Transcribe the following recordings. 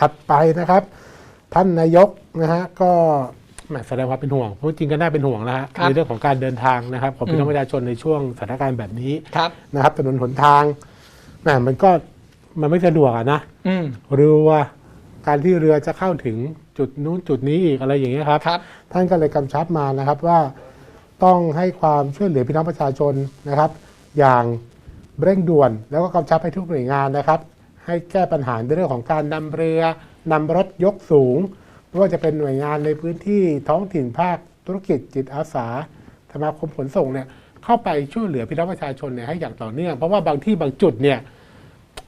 ถัดไปนะครับ ท่านนายกนะฮะก็แหมแสดงความเป็นห่วงเพราะจริงก็น่าเป็นห่วงแล้วฮะครับในเรื่องของการเดินทางนะครับของพี่น้องอืมประชาชนในช่วงสถานการณ์แบบนี้ครับนะครับถนนหนทางแหมมันก็มันไม่สะดวกอะนะอืมเรือการที่เรือจะเข้าถึงจุดนู้นจุดนี้อีกอะไรอย่างเงี้ยครับครับท่านก็เลยกำชับมานะครับว่าต้องให้ความช่วยเหลือพี่น้องประชาชนนะครับ อย่างเร่งด่วนแล้วก็กำชับให้ทุกหน่วยงานนะครับ ให้แก้ปัญหาในเรื่องของการนำเรือนำรถยกสูงไม่ว่าจะเป็นหน่วยงานในพื้นที่ท้องถิ่นภาคธุรกิจจิตอาสาสมาคมขนส่งเนี่ยเข้าไปช่วยเหลือพี่น้องประชาชนเนี่ยให้อย่างต่อเนื่อง เพราะว่าบางที่บางจุดเนี่ย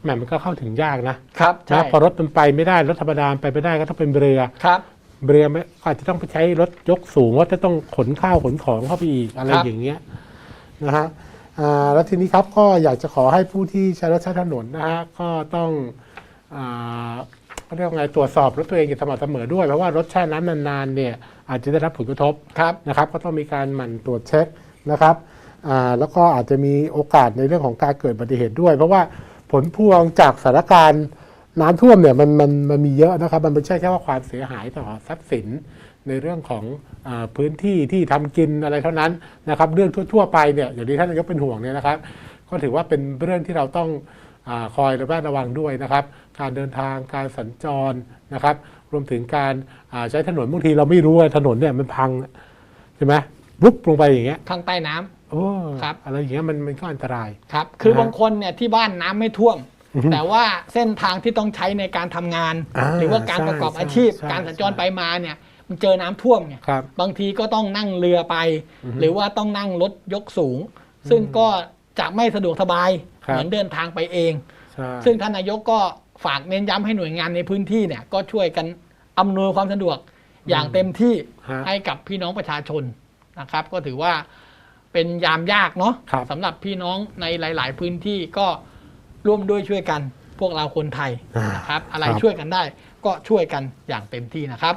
แหมมันก็เข้าถึงยากนะครับใช่นะพอรถมันไปไม่ได้รถธรรมดาไปไม่ได้ก็ต้องเป็นเรือครับเรือไม่อาจจะต้องไปใช้รถยกสูงว่าจะต้องขนข้าวขนของเข้าไปอีกอะไรครับอย่างเงี้ยนะฮะอ่า แล้วทีนี้ครับก็อยากจะขอให้ผู้ที่ใช้รถใช้ถนนนะฮะก็ต้องเขาเรียกว่าไงตรวจสอบรถตัวเองอย่างสม่ำเสมอด้วยเพราะว่ารถแช่น้ำนานๆเนี่ยอาจจะได้รับผลกระทบครับนะครับ ก็ต้องมีการหมั่นตรวจเช็คนะครับแล้วก็อาจจะมีโอกาสในเรื่องของการเกิดอุบัติเหตุด้วย เพราะว่าผลพวงจากสถานการณ์ น้ำท่วมเนี่ยมันมันมันมีเยอะนะครับ มันไม่ใช่แค่ว่าความเสียหายต่อทรัพย์สินในเรื่องของอาพื้นที่ที่ทำกินอะไรเท่านั้นนะครับ เรื่องทั่ว ๆ ไปเนี่ยอย่างที่ท่านนายกเป็นห่วงเนี่ยนะครับ ก็ถือว่าเป็นเรื่องที่เราต้องอาคอยระแวดระวังด้วยนะครับ การเดินทางการสัญจรนะครับ รวมถึงการอ่าใช้ถนนบางทีเราไม่รู้ว่าถนนเนี่ยมันพังใช่ไหมวุบลงไปอย่างเงี้ยข้างใต้น้ำโอ้ครับอะไรอย่างเงี้ยมันมันก็อันตรายครับ คือนะฮะบางคนเนี่ยที่บ้านน้ำไม่ท่วมอือฮึ แต่ว่าเส้นทางที่ต้องใช้ในการทำงานอ่าหรือว่าการใช่ประกอบใช่อาชีพใช่การสัญจรใช่ไปมาเนี่ยมันเจอน้ำท่วมไงครับบางทีก็ต้องนั่งเรือไปอือฮึหรือว่าต้องนั่งรถยกสูง ซึ่งก็จะไม่สะดวกสบายครับเหมือนเดินทางไปเองใช่ซึ่งท่านนายกก็ฝากเน้นย้ำให้หน่วยงานในพื้นที่เนี่ยก็ช่วยกันอำนวยความสะดวกอย่างเต็มที่ฮะให้กับพี่น้องประชาชนนะครับ ก็ถือว่าเป็นยามยากเนาะครับสำหรับพี่น้องในหลาย ๆ พื้นที่ก็ ร่วมด้วยช่วยกันพวกเราคนไทยอ่านนะครับ อะไรครับช่วยกันได้ก็ช่วยกันอย่างเต็มที่นะครับ